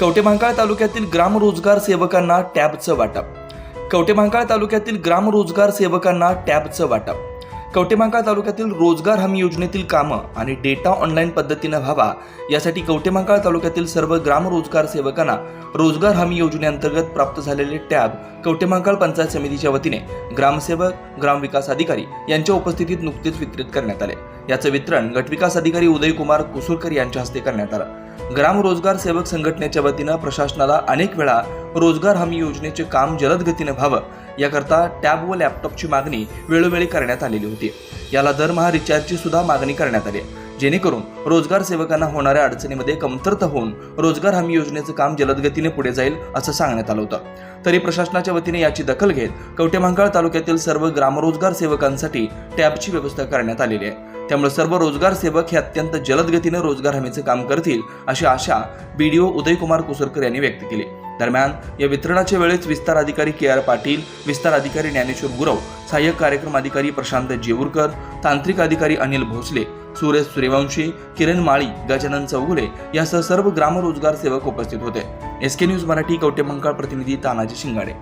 कवटेमहांकाळ तालुक्यातील ग्रामरोजगार सेवकांना टॅबचं वाटप. कवटेमहांकाळ तालुक्यातील ग्रामरोजगार सेवकांना टॅबचं वाटप. कवटेमांकाळ तालुक्यातील रोजगार हमी योजनेतील कामं आणि डेटा ऑनलाईन पद्धतीनं व्हावा यासाठी कवटेमांकाळ तालुक्यातील सर्व ग्रामरोजगार सेवकांना रोजगार हमी योजनेअंतर्गत प्राप्त झालेले टॅब कवटेमांकाळ पंचायत समितीच्या वतीने ग्रामसेवक ग्रामविकास अधिकारी यांच्या उपस्थितीत नुकतेच वितरित करण्यात आले. याचं वितरण गटविकास अधिकारी उदयकुमार कुसुरकर यांच्या हस्ते करण्यात आलं. ग्राम रोजगार सेवक संघटनेच्या वतीनं प्रशासनाला अनेक वेळा रोजगार हमी योजनेचे काम जलद गतीनं व्हावं याकरता टॅब व लॅपटॉपची मागणी वेळोवेळी करण्यात आलेली होती. याला दरमहा रिचार्जची सुद्धा मागणी करण्यात आली. जेणेकरून रोजगार सेवकांना होणाऱ्या अडचणीमध्ये कमतरता होऊन रोजगार हमी योजनेचं काम जलद गतीने पुढे जाईल असं सांगण्यात आलं होतं. तरी प्रशासनाच्या वतीने याची दखल घेत कवटेमहांकाळ तालुक्यातील सर्व ग्रामरोजगार सेवकांसाठी टॅबची व्यवस्था करण्यात आलेली आहे. त्यामुळे सर्व रोजगार सेवक हे अत्यंत जलद गतीने रोजगार हमीचं काम करतील अशी आशा बीडीओ उदयकुमार कुसरकर यांनी व्यक्त केली. दरम्यान या वितरणाच्या वेळेस विस्तार अधिकारी के आर पाटील विस्तार अधिकारी ज्ञानेश्वर गुरव सहाय्यक कार्यक्रम अधिकारी प्रशांत जेऊरकर तांत्रिक अधिकारी अनिल भोसले सुरेश सूर्यवंशी किरण माळी गजानन चौगुले यासह सर्व ग्रामरोजगार सेवक उपस्थित होते. S K news Marathi Kavathemahankal प्रतिनिधी तानाजी शिंगाडे.